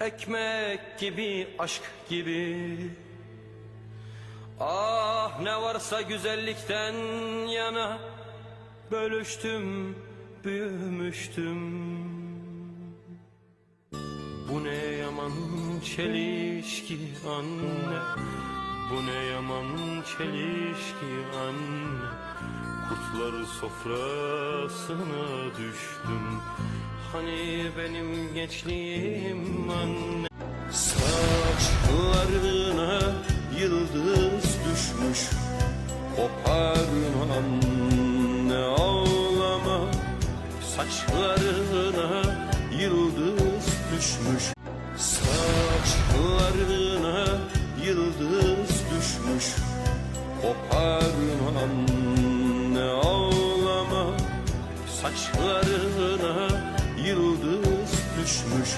Ekmek gibi, aşk gibi. Ah ne varsa güzellikten yana Bölüştüm, büyümüştüm. Bu ne yaman çelişki anne? Bu ne yaman çelişki anne Kurtlar sofrasına düştüm. Hani benim gençliğim anne? Saçlarına yıldız düşmüş. Koparma anne ağlama. Saçlarına yıldız düşmüş. Saçlarına yıldız düşmüş. Koparma anne ağlama Saçlarına yıldız düşmüş.